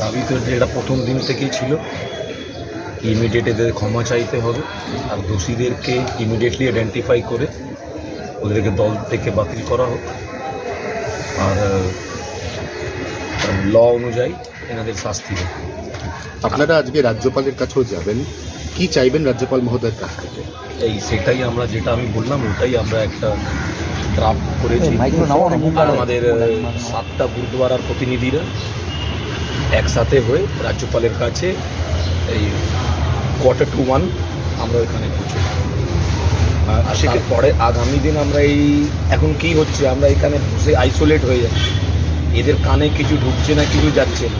দাবি তো যে এটা প্রথম দিন থেকেই ছিল। ইমিডিয়েট এদের ক্ষমা চাইতে হবে আর দোষীদেরকে ইমিডিয়েটলি আইডেন্টিফাই করে ওদেরকে দল থেকে বাতিল করা হোক। আর ল অনুযায়ী এনাদের শাস্তি হোক। আপনারা আজকে রাজ্যপালের কাছেও যাবেন। কি চাইবেন রাজ্যপাল মহোদয়ের কাছ থেকে? এই সেটাই আমরা যেটা আমি বললাম ওটাই আমরা একটা ড্রাফট করেছি। আর আমাদের সাতটা গুরুদুয়ারার প্রতিনিধিরা একসাথে হয়ে রাজ্যপালের কাছে এই কোয়ার্টার টু ওয়ান আমরা এখানে পৌঁছব আর পরে আগামী দিন আমরা এই এখন কি হচ্ছে আমরা এখানে বসে আইসোলেট হয়ে যাচ্ছি। এদের কানে কিছু ঢুকছে না কিছু যাচ্ছে না।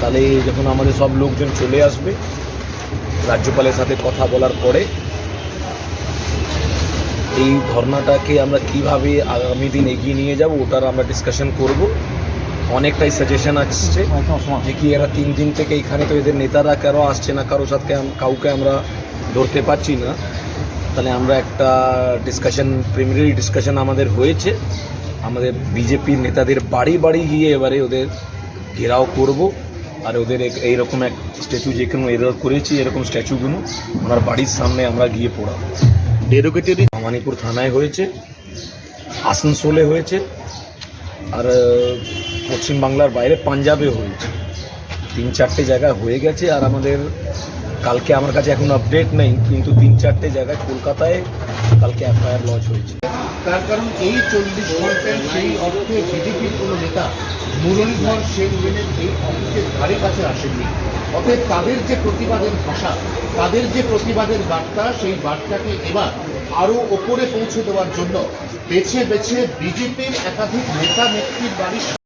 তাহলে যখন আমাদের সব লোকজন চলে আসবে রাজ্যপালের সাথে কথা বলার পরে এই ধর্নাটাকে আমরা কীভাবে আগামী দিন এগিয়ে নিয়ে যাব ওটার আমরা ডিসকাশন করব। অনেকটাই সাজেশন আসছে যে কি এরা তিন দিন থেকে এখানে তো এদের নেতারা কেন আসছে না কারোর সাথে কাউকে আমরা ধরতে পারছি না। তাহলে আমরা একটা ডিসকাশন প্রিমিনারি ডিসকাশন আমাদের হয়েছে। আমাদের বিজেপির নেতাদের বাড়ি বাড়ি গিয়ে এবারে ওদের ঘেরাও করব। আর ওদের এইরকম এক স্ট্যাচু যেখানে এরা করেছি এরকম স্ট্যাচুগুলো ওনার বাড়ির সামনে আমরা গিয়ে পড়াবো। ডেরোগেটরি ভবানীপুর থানায় হয়েছে আসানসোলে হয়েছে। আর পশ্চিমবাংলার বাইরে পাঞ্জাবে হয়েছে। তিন চারটে জায়গায় হয়ে গেছে আর আমাদের কালকে আমার কাছে এখন আপডেট নেই, কিন্তু তিন চারটে জায়গায় কলকাতায় কালকে এফআইআর লঞ্চ হয়েছে। তার কারণ এই চল্লিশ ঘন্টায় সেই অর্থে বিজেপির কোনো নেতা মুরলীধর সেন মেনের এই অফিসের ধারে কাছে আসেননি। অতএব তাদের যে প্রতিবাদের ভাষা, তাদের যে প্রতিবাদের বার্তা, সেই বার্তাকে এবার আরও ওপরে পৌঁছে দেওয়ার জন্য বেছে বেছে বিজেপির একাধিক নেতা নেত্রীর বাড়ির